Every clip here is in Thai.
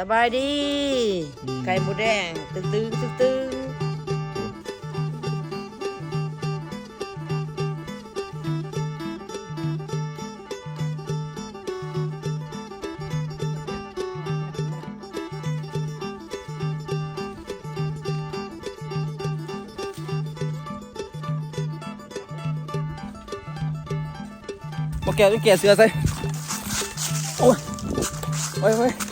สบายดี ไข่หมูแดง ตึงตึงตึงตึงมาแกะต้องแกะเสือใส่โอ้ยโอ้ย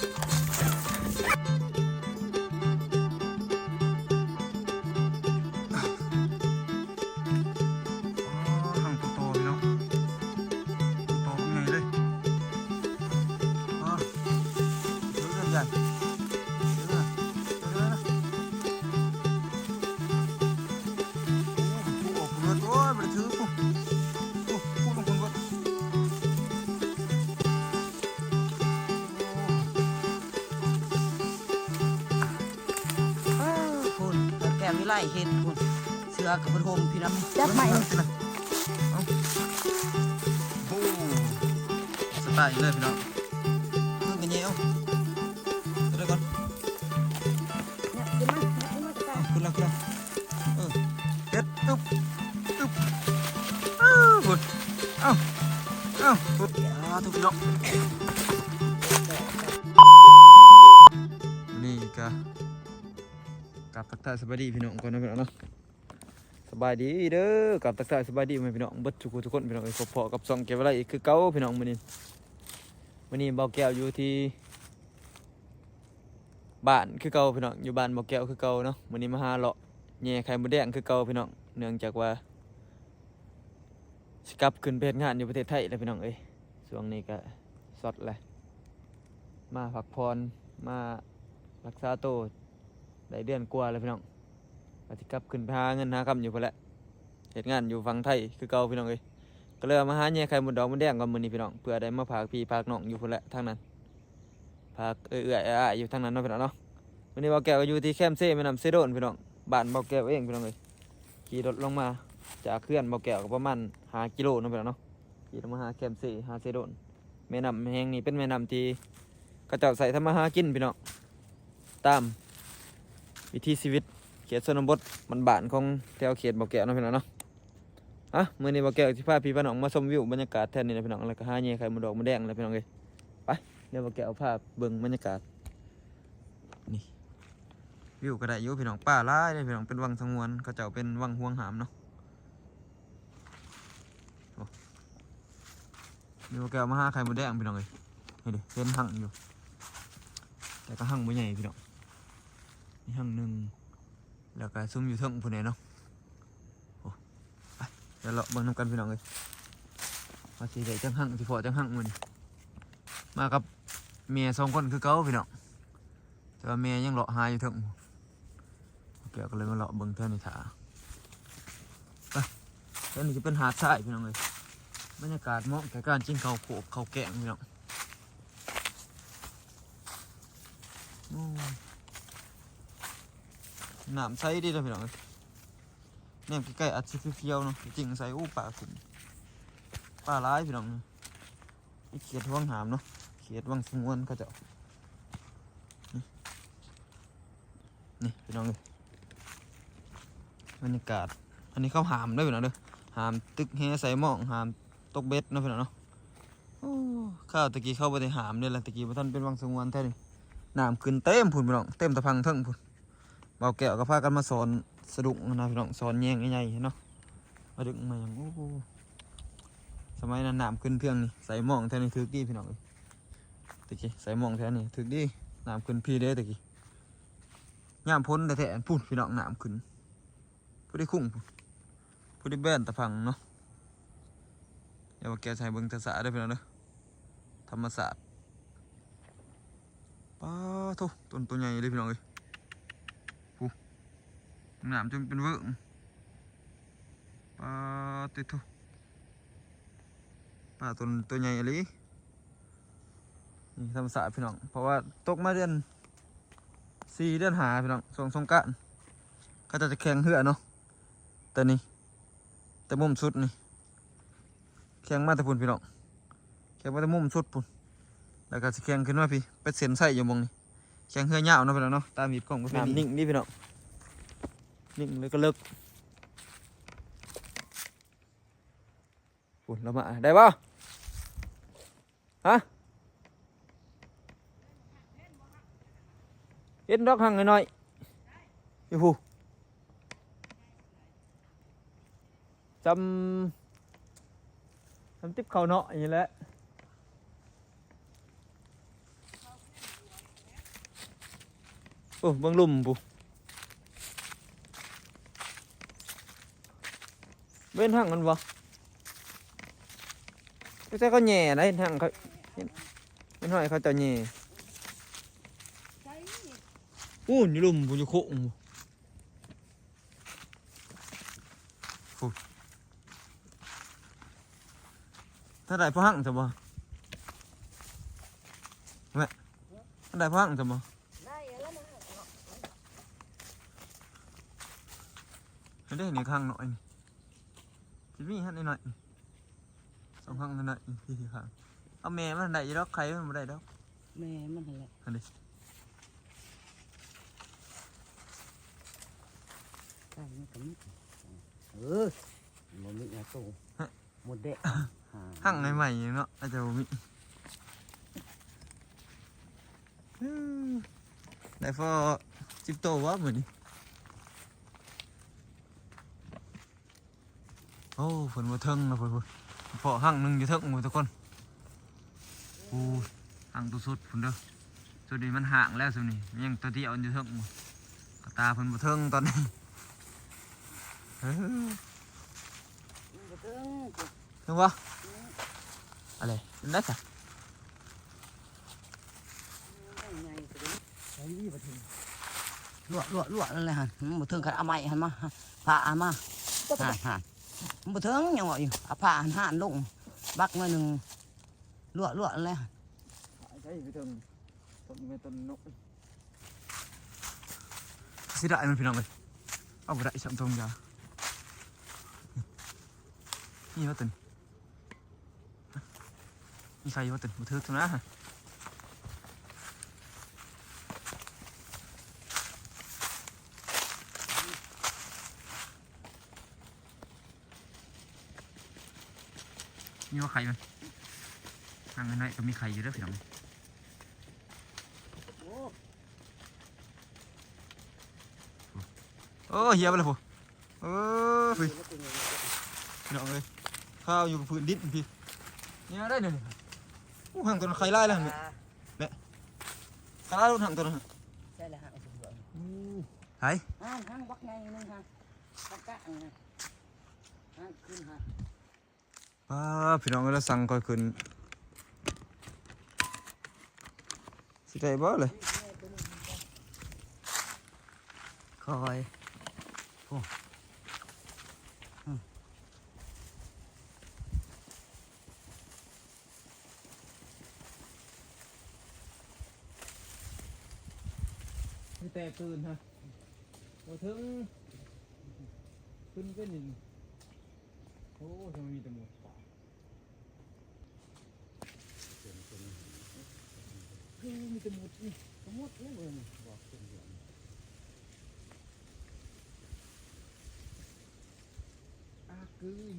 ลเห็ดคุณเสือกับพระโฮมพี่น้ำจับใหม่เอาโอ้สไตล์เลยพี่น้องเพิ่งกันเยี่ยวเดี๋ยวก่อนเนี่ยขึ้นมาขึ้นมาจ้าขึ้นแล้วขึ้นแล้วเออเด็ดตึ๊บตึ๊บอ้าวคุณเอ้าเอ้าคุณอ่าทุกพี่น้อง กลับทักทายสบายดีพี่น้องก่อนนะพี่น้องเนาะสบายดีเด้อกับตักทายสบายดีไหมพี่น้องบิดทุกคนทุกคนพี่น้องเอ้ยพอกับสองเก็บอะไรอีกคือเก่าพี่น้องมื้อนี้มื้อนี้เบาแก้วอยู่ที่บ้านคือเก่าพี่น้องอยู่บ้านเบาแก้วคือเก่าเนาะมื้อนี้มาหาเลาะแย่ไข่มดแดงคือเก่าพี่น้องเนื่องจากว่าสกับขึ้นไปเฮ็ดงานอยู่ประเทศไทยแล้วพี่น้องเอ้ยช่วงนี้ก็สดแหละมาพักผ่อนมารักษาตัว ได้เดือนกว่าแล้วพี่น้องปฏิกลับขึ้นไปหาเงินหาคำอยู่พนแหละเหตุงานอยู่ฝั่งไทยคือเก่าพี่น้องเอ้ยก็เลยเอามาหาแย่ไข่หมดดอกหมดแดงกับมือนี้พี่น้องเพื่อได้มาพากพี่พากน้องอยู่พนแหละทางนั้นพากเอื้อยๆอ้ายๆอยู่ทางนั้นเนาะพี่น้องเนาะวันนี้เบาแก้วก็อยู่ที่แคมเซ่แม่น้ำเซโดนพี่น้องบ้านเบาแก้วเองพี่น้องเอ้ยขี่รถลงมาจากเขื่อนเบาแก้วก็ประมาณหากิโลเนาะพี่น้องเนาะขี่ลงมาหาแคมเซ่หาเซโดนแม่น้ำแห่งนี้เป็นแม่น้ำที่เขาเจ้าใส่ทำมาหากินพี่น้องตาม วิถีชีวิตเขตชนบทมันบานของแถวเขตบ่อแก้วนะพี่น้องเนาะอะมื้อนี้บ่อแก้วสิพาพี่พาน้องมาชมวิวบรรยากาศแทนนี่นะพี่น้องแล้วก็หาแย่ไข่มดดอกมดแดงนะพี่น้องเอ้ยไปเดี๋ยวบ่อแก้วพาเบิ่งบรรยากาศนี่วิวก็ได้อยู่พี่น้องป่าหลายเลยพี่น้องเป็นวังสงวนเขาเจ้าเป็นวังห่วงหามเนาะนี่บ่อแก้วมาหาไข่มดแดงพี่น้องเอ้ยนี่ดิเห็นหั่งอยู่แต่ก็หั่งบ่ใหญ่พี่น้อง นี่หั่งหนึ่งแล้วก็ซุ่มอยู่เทิงผู้ใดเนาะโอ้ไปเดี๋ยวเราเบิ่งน้ำกันพี่น้องเลยว่าสิได้จังหังสิพอจังหังมันมากับเมียสองคนคือเก่าพี่น้องแต่ว่าเมียยังเลาะหาอยู่เทิงเกี่ยวก็เลยมาเลาะเบิ่งเท่านี้ถาไปเท่านี้จะเป็นหาดทรายพี่น้องเลยบรรยากาศเหมาะแก่การจิ้งเขาโขกเขาแกงพี่น้องโอ้ น้ำใสดีเลยพี่น้องเนี่ยใกล้ๆอัดซิเฟียวๆเนาะจริงๆใสอู้ป่าขึ้นป่าร้ายพี่น้องนี่เขียดวังหามเนาะเขียดวังสงวนเขาจะนี่พี่น้องเลยบรรยากาศ อันนี้เขาหามด้วยพี่น้องเด้อหามตึกแฮใส่หมองหามตกเบ็ดนะพี่น้องเนาะข้าวตะกี้เข้าไปในหามเนี่ยแหละตะกี้พระท่านเป็นวังสงวนแท้นี่น้ำขึ้นเต็มพุ่นพี่น้องเต็มตะพังเทิงพุ่น บาแก้วก็พากันมาสอนสะดุกนะพี่น้องสอนแยงใหญ่ๆเนาะมาดึงมาอย่างโอ้โหสมัยนั้นน้ำขึ้นเพียงนี่ใส่หมองแทนนี่ถือดีพี่น้องเอ้ยตะกี้ใส่หมองแทนนี่ถือดีน้ำขึ้นพี่เด้ตะกี้ย่ามพ้นแต่แทนพูดพี่น้องน้ำขึ้นผู้ได้คุ้งพู้นผู้ได้แบนตะพังเนาะเดี๋ยวว่าแกใส่เบิ้งทศาได้พี่น้องเด้อธรรมศาสตร์ป้าโทต้นตัวใหญ่เลยพี่น้องเอ้ย น้ำจนเป็นเวิร์กปลาติดทุปลาตัวตัวใหญ่อะไรนี่ธรรมศาสตร์พี่น้อง เพราะว่าตกมาเดือนสี่เดือนหาพี่น้องสงสงกรานก็จะจะแข่งเหือเนาะแต่นี่แต่มุมสุดนี่แข่งมาแต่พุ่นพี่น้องแข่งมาแต่มุมสุดพุ่นแล้วก็จะแข่งขึ้นมาพี่ไปเส้นใส่อยู่หมองนี่แข่งเฮือยาวเนาะพี่น้องเนาะตามมีดกล้องก็เป็นนิ่งนี่พี่น้อง นิ่งเลยก็เลิกฝุ่นแล้วมาได้ป่ะฮะเห็นดอก หังหน่อยๆอยู่หูจำจำติ๊บเขาเนาะอย่างมันบ่ไม่ใช่เขาแหน่นะเห็นหังเขาเห็นเห็นหอยเขาจะแหน่อู้นี่ลุมปูอยู่โค้งถ้าได้พ่อหั่งจะบ่แม่ถ้าได้พ่อหั่งจะบ่ได้แล้วนะให้ได้หนึ่งข้างหน่อยนี่ จะมีหั่นหน่อยๆนี่สองข้างหน่อยๆนี่ที่ข้างเอาแม่มันได้อยี่ดอกใครมันบ่ได้ดอกแม่มันนั่นแหละอันนี้ได้มันก็มีเออมันมีอะไรตู้หมดเด็กหั่งใหม่ๆเนาะอาจจะบ่มีอืมได้พอจิบโตวะมื้อนี้ โอ้ฝนบ่เทิงนะฝนพอหั่งหนึงอยู่เทิงหมดทุกคนโอ้หั่งตัวสุดพุ่นเด้อสุดนี้มันห่างแล้วสุดนี้มันยังตัวเดียวอยู่เทิงหมดกระตาเพิ่นบ่เทิงตอนนี้เฮ้ยบ่ถึงนึกวะอะไรเป็นได้จ้ะไงก็ได้ใช้นี่บ่ถึงลวกลวกลวกนั่นแหละฮะมันบ่ถึงคันเอาไม้หันมาผ้าเอามาห่านห่าน มันบ่ถึงยังว่าอยู่เอาผ้าหันห่านลงบักมาหนึงลวกลวกนั่นแหละใช่พี่เทิงต้นไม่ต้นนกสิได้มันพี่น้องเลยเอาไปได้สามตรงยานี่ว่าตึนมีใครว่าตึนมาเถิกตัวนะ นี่ว่าใครมันทางนั้นก็มีใครอยู่ด้วยพี่น้องโอ้เฮียไปเลยพูเออพี่พี่น้องเลยข้าวอยู่กับพื้นดินพี่นี่ได้หนึ่งอู้ห่างตัวนั้นใครไล่แล้วเนี่ยใครไล่รถห่างตัวนั้นใช่แล้วฮะไหนห้างห้างบักไงนึงฮะบักกะนะห้างขึ้นฮะ ป้าพี่น้องเราสั่งก่อยขึ้นสิได้บ่เลยคอยไม่แตกตื่นฮะเราถึงขึ้นเป็นหนึ่ง โอ้ทำไมมีแต่หมดป่าคือมีแต่หมดนี่หมดเลยเว้ยบอกเป็นเดือนอากืน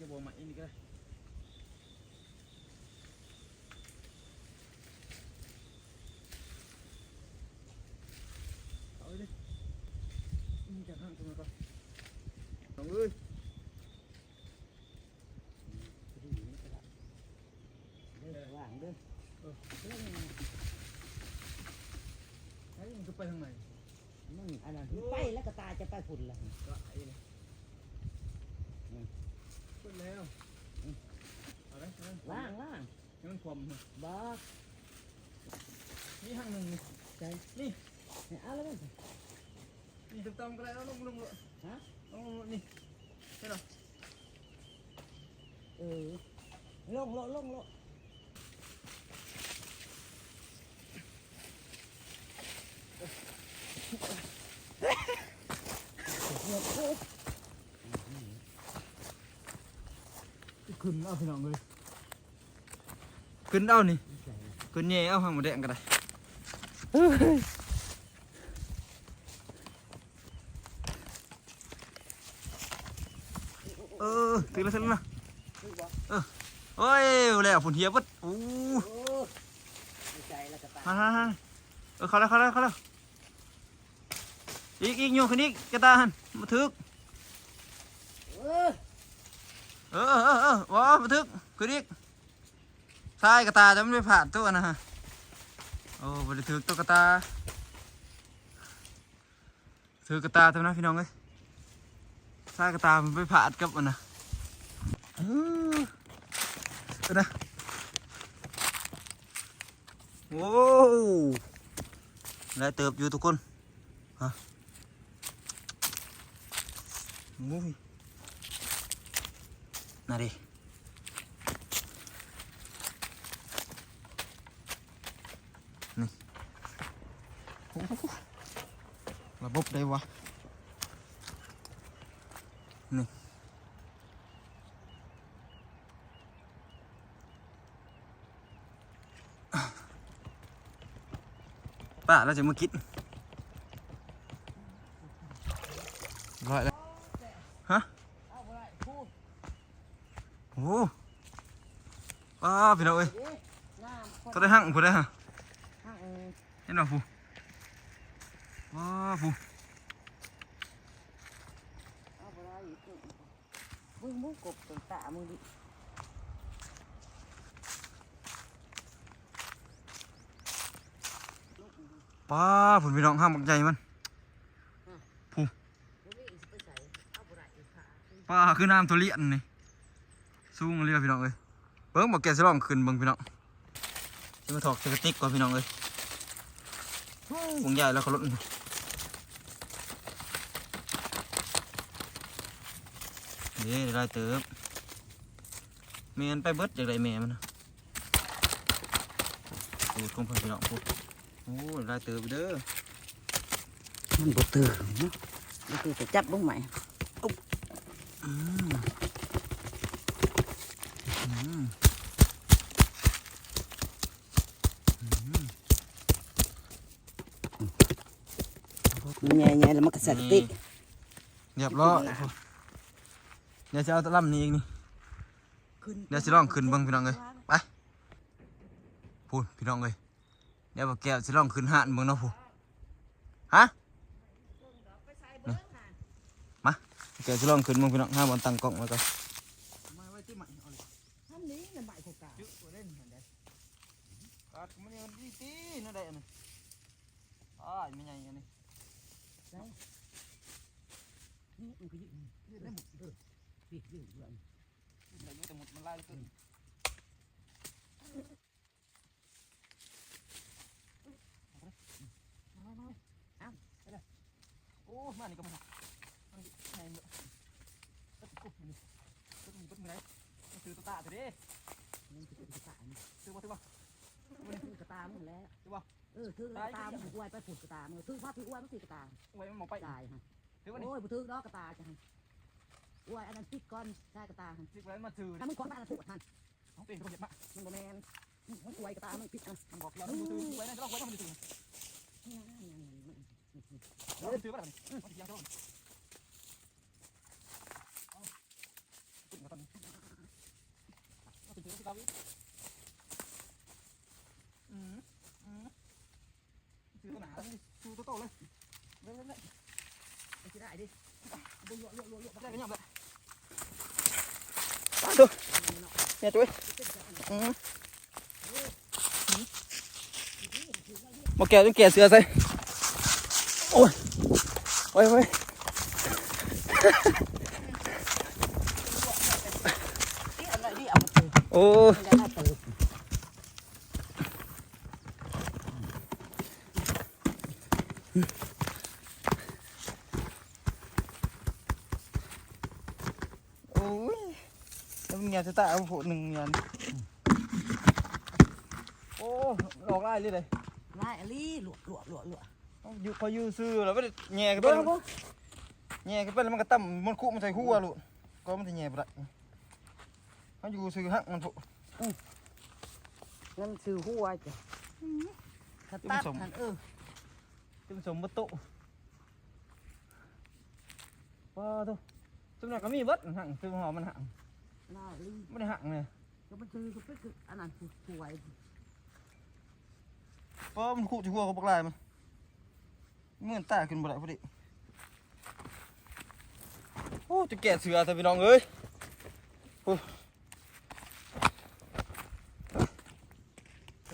จะบอกมาอีกนี่ก็ได้เอาดินี่จะห้างตรงนั้นก่อนสองเอ้ย ว่างเด้อไอ้มันจะไปทางไหนมันอันนั้นไปแล้วก็ตาจะไปพุ่นละก็ไอ้นี่ขึ้นแล้วเอาเลยเอาเลยว่างว่างให้มันความบอกนี่ห้างหนึ่งนี่ใจนี่เอาแล้วมั้งนี่จะต้องก็ได้เอาลงลงเลยฮะลงลงนี่ใช่หรอเออลงลงลงลง ขึ้นเอาพี่น้องเลยขึ้นเอานี่ขึ้นแย่เอาหางหมดแดงก็ได้เออถึงแล้วถึงแล้วเออโอ้ยแล้วฝนเทียบวัดอู้โอ้ไม่ใจแล้วก็ตาฮ่าฮ่าฮ่าเออเข้าแล้วเข้าแล้วเข้าแล้วอีกอีกโยกขึ้นอีกกระตาหันมาถึก เออ เออเออเออว้ามาถึกขึ้นอีกทรายกระตาจะไม่ไปผ่านตัวนะฮะโอ้บริถึกตัวกระตาถือกระตาตัวนะพี่น้องเอ้ยทรายกระตามันไปผ่านกับมันนะเออเอานะโอ้ได้เติบอยู่ทุกคนฮะโอ้ย น่าดินี่โอ้โหระบบได้วะนี่ป้าเราจะมาคิดร้อยแล้วฮะ เอาบ่ได้พูด โอ้โหว้า พี่น้องเอ้ยดิน้ำคนก็ได้หั่งผู้ได้ฮะข้างเออเห็นบ่ผู้ว้าผู้เอาบ่ได้อีกมึงมึงกบตัวตามึงดิป้าผลพี่น้องห้ามบักใหญ่มันบ่มีอีกสิไปใส่เอาบ่ได้อีกค่ะป้าคือน้ำทุเรียนนี่สูงเรียพี่น้องเอ้ยเบิ้งบอกแกสิลองขึ้นเบิ้งพี่น้องจะมาถอกสกติ๊กก่อนพี่น้องเอ้ยโอ้วงใหญ่แล้วเขาลดเด้ได้เติบแม่นไปเบิดจากไรแม่มันนะดูดของเพิ่นพี่น้องพูดโอ้ยได้เติบเด้อมันบ่ตื่นเนาะบ่ตื่นจะจับบ่ใหม่อืมอืม มันแย่ๆแล้วมันก็สติเรียบร้อยเดี๋ยวจะเอาตะล่ำนี้อีกนี่เดี๋ยวสิลองขึ้นเบิ่งพี่น้องเอ้ยไปพูดพี่น้องเลยเดี๋ยวบอกแก้วสิลองขึ้นห้านเบิ่งเนาะพูฮะนี่มาแก้วสิลองขึ้นเบิ่งพี่น้องห้าบอลตั้งกล้องไว้ก่อนมาไว้ที่ใหม่เอาเลย ท่านนี้น่ะใหม่พวกกา จุตัวเล่นเห็นได้กัดมันนี่มันดีตีนั่นได้อันนี้อ้ายไม่ใหญ่อันนี้ นี่มันก็ยืดยืดได้หมดเออ พี่ยืดยืดแต่อยู่แต่หมดมันไล่ขึ้นโอ้มานี่ก็มามันใหญ่เนอะก็ปุ๊บนี่ก็มีปุ๊บมีไรมันซื้อตัวตาตัวด้มันจะเป็นกระตานี่ซื้อว่าซื้อว่ามันคือกระตามึงแล้วใช่ปะเออถือกระตามึงอวยไปผุดกระตามึงถือผ้าถืออวยมันสีกระตาไว้มันมองไปตายฮะซื้อว่านี่โอ้ยบ่ถือดอกกระตาจัง อวยอันนั้นติดก้อนใช่กระตาฮะซื้อไว้มาซื้อถ้ามึงขอมาอันนั้นถูกท่านเขาเป็นคนเห็นปะมันบ่แม่นมันอวยกระตามันผิดนะมันบอกเราต้องซื้อไว้นะจะลองไว้ต้องซื้อเราซื้อว่าอะไรมันยังต้องตึ้งมาตอนนี้เราตึ้งที่เกาหลีอืมอืมซื้อตัวหนาซื้อตัวโตเลยเล่นเล่นเล่นไอ้ที่ได้ดิดูยั่วยั่วยั่วยั่ วได้กันยังแบบดูเนี่ย งอยากจะตายเอาโผล่หนึ่งยันโอ้หลอกได้เลยเลยไล่อลี่หลวกหลวกหลวกหลวกเอาอยู่พออยู่ซื้อแล้วไม่ได้แง่กันไปแล้วแง่กันไปแล้วมันก็ตั้มมันคุมันใส่หัวลูกก็มันจะแง่ไปละเขาอยู่ซื้อหักมันพุงั้นซื้อหัวจ้ะถ้าตัดหันเออเป็นสมบัติโตว้าทุสำนักก็มีเบิดหักซื้อหอมมันหัก น่าลีไม่ได้หักเลยก็มันซื้อก็ไปคืออันนั้นคือสวยเพราะมันขู่ที่หัวเขาปลายมันเหมือนตาขึ้นบ่ได้พอดีโอ้จะแก่เสือแต่พี่น้องเอ้ยโอ้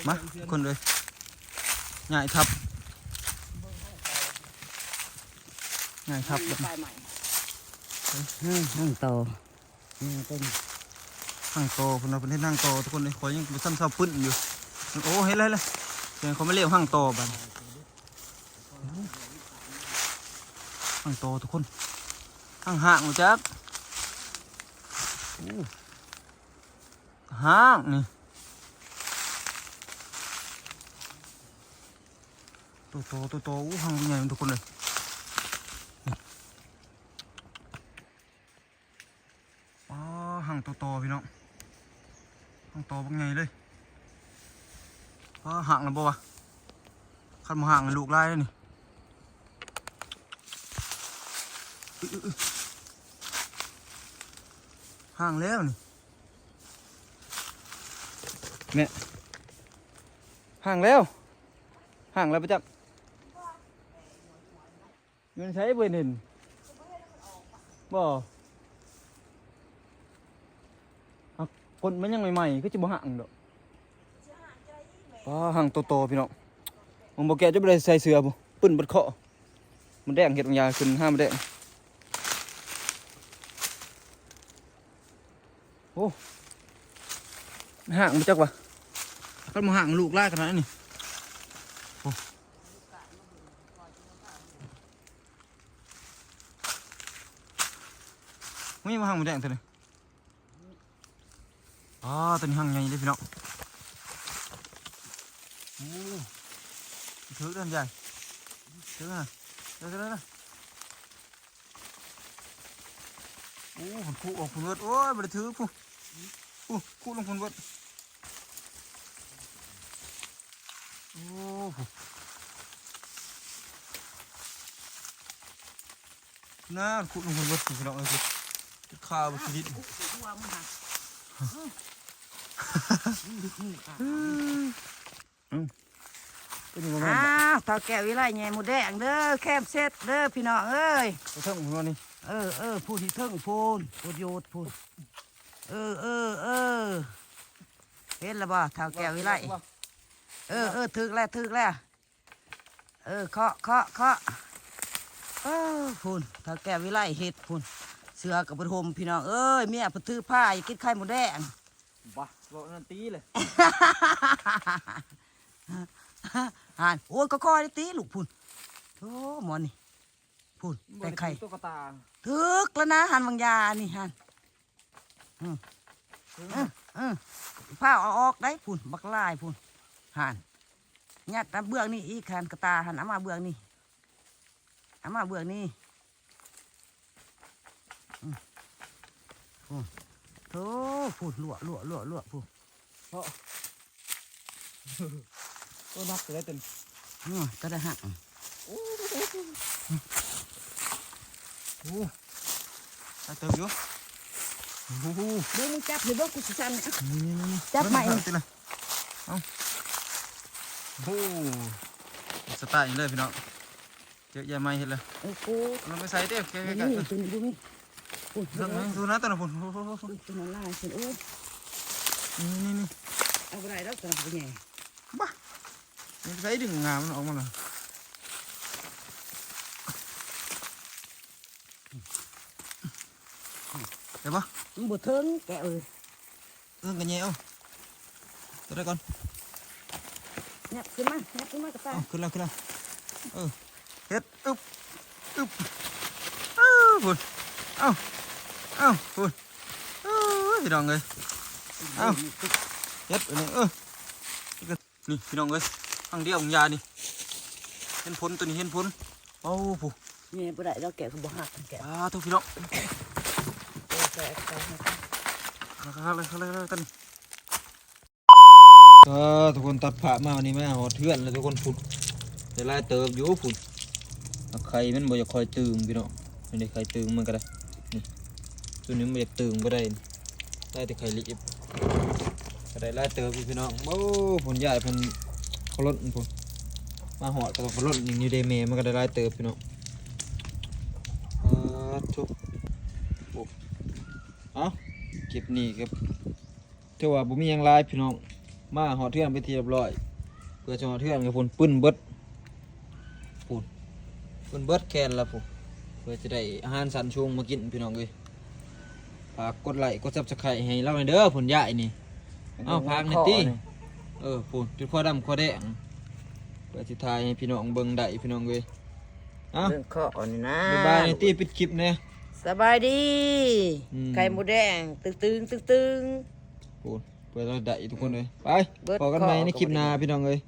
มาคนเลยง่ายทับง่ายทับแบบปลายใหม่อืมนั่งโต นี่เป็นนั่งโตคนเราเป็นที่นั่งโตทุกคนเลยขอยยังซ้ำเศร้าปึ้นอยู่ โอ้เห็นเลยเลยเสียงเขาไม่เรียกห้างโตบันห้างโตทุกคนห้างห่างจักห่างนี่ตัวโตตัวโตอู้ห่างใหญ่ทุกคนเลยนี่อ๋อห่างตัวโตพี่น้องห่างโตเป็นไงเลย พอห่างแล้ว บ่วะคันมาห่างลูกไล่เลยนี่ห่างแล้วนี่เนี่ยห่างแล้วห่างแล้วประจักษ์เงินใช้เบอร์หนึ่งบ่คนมันยังใหม่ๆก็จะบ่ห่างดอก ว้าหังโตๆพี่น้องมึงบอกแกจะไปใส่เสื้อบุปืนบัดเคาะมันแดงเห็ดบางยาขึ้นห้ามนแดงโอ้ห่างมาจักวะก็มาห่างลูกไล่ขนาดนี้ไม่มาห่างมันแดงตัวนี้อ๋อตัวนี้ห่างใหญ่เลยพี่น้อง โอ้ถือเดินใหญ่ถือนะเดี๋ยวเดี๋ยวเดี๋ยวโอ้ผมคู่ออกผมเวิร์ดโอ้ยไม่ได้ถือผู้โอ้คู่ลงผมเวิร์ดโอ้โหน่าคู่ลงผมเวิร์ดพี่น้องเอ้ยข้าวชีวิตหัวมันหัก เป็นยังไงอ้าวเท่าแก่วิไลแง่หมูแดงเด้อแคมเซ็ตเด้อพี่น้องเอ้ยไปเท่าหัวนี่เออเออผู้ที่เทิงพูนผู้โยดพูนเออเออเออเห็นแล้วบ่เท่าแก่วิไลเออเออถึกแล้วถึกแล้วเออเคาะเคาะเคาะเออพูนเท่าแก่วิไลเฮ็ดพูนเสือกับปฐมพี่น้องเอ้ยเมียปถือผ้าอยากกินไข่หมูแดงบ้าบอกนันตีเลย หันโอ้ยก็คอยได้ตีลูกพุ่นโธ่หมอนี่พุ่นแต่ไข่ตุ๊กตาถึกแล้วนะหันบางยานี่หันอืมอืมอืมผ้าเอาออกได้พุ่นบักลายพุ่นหันยัดน้ำเบื้องนี่อีกหันกระตาหันเอามาเบื้องนี่เอามาเบื้องนี่อืมพุ่นโธ่พุ่นลวกลวกลวกลวกพุ่น ก็นักเลยเต็มอืมก็ได้หักโอ้ได้เติมอยู่โอ้โหเดี๋ยวมึงจับเลยเบิ่งกูสิสั่นนะนี่นี่นี่จับใหม่ติเลยเอาโอ้สไตล์อย่างเลยพี่น้องเยอะแยะไม่เห็นเลยเออกูเราไม่ใส่เด้อแกนี่แกนี่ตัวนี้ดูนี่โอ้ยเรื่องนี้ดูนะตัวน่ะพุ่นโอ้โหตัวนั้นลายสิโอ้ยนี่นี่นี่เอาไปได้แล้วตัวนั้นเป็นไงนี่ใส่ดึงงามมันออกมาเลยเดี๋ยวปะมึงบ่เทิงแกเอ้ยเรื่องกันเงี้ยเอา ตัวได้ก่อนเนี่ยขึ้นมาเนี่ยขึ้นมากระตาเอาขึ้นแล้วขึ้นแล้วเออเฮ็ดอึ๊บอึ๊บเอ้าพุ่นเอ้าเอ้าพุ่นเอ้ยพี่น้องเลยเอ้าเฮ็ดอันนี้เออนี่ก็นี่พี่น้องเอ้ยทางเดียวของยานี่เห็นผลตัวนี้เห็นผลโอ้ผู้เนี่ยบ่ได้แล้วแกก็บ่หักแกอ่าทุกพี่น้องแกแกเข้าเลยเข้าเลยเข้าเลยกันก็ทุกคนตัดผ่ามาวันนี้แม่หอเทือนเลยทุกคนผุดแต่ลายเติบอยู่ผุดเอาไข่มันบ่อยากคอยตึงพี่น้องไม่ได้ไข่ตึงมันก็ได้นี่ตัวนี้มันอยากตึงบ่ได้ได้แต่ไข่ลิบก็ได้ลายเติบอยู่พี่น้องโอ้ผลใหญ่ผล เขาลดผลมาหอดก็ต้องเขาลดอย่างนี้เดเมมันก็ได้ไลายเติบพี่น้องทุกโอ้เอ้าเก็บนี่ครับถือว่าบ่มียังหลายพี่น้อง มาหอดเทือนไปทีเรียบร้อย เพื่อจะหอดเทือนกับพุ่นปึ้นเบิดพุ่นปึ้นเบิดแคนละพุ่นเพื่อจะได้อาหารสันชุงมากินพี่น้องเลยฝากกดไลค์กดซับสไครต์ให้เราหน่อยเด้อผลใหญ่นี่ เอ้าพักหน่อยติ เออพุ่นจุดข้อดำข้อแดงเพื่อสิทายให้พี่น้องเบิ่งได้พี่น้องเลยเอ้าเรื่องข้อนี่นะบ๊ายบายในตีปิดคลิปเนี่ย สบายดี อืมไข่หมูแดง ตึงตึงตึงตึงพุ่นเพื่อเราได้ทุกคนเลยไปเบิดพอกันใหม่ข้อ ในคลิปก็บ่ได้หน้าพี่น้องเลย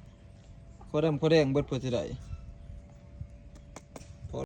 ข้อดำข้อแดงเบิดเพื่อจะได้ส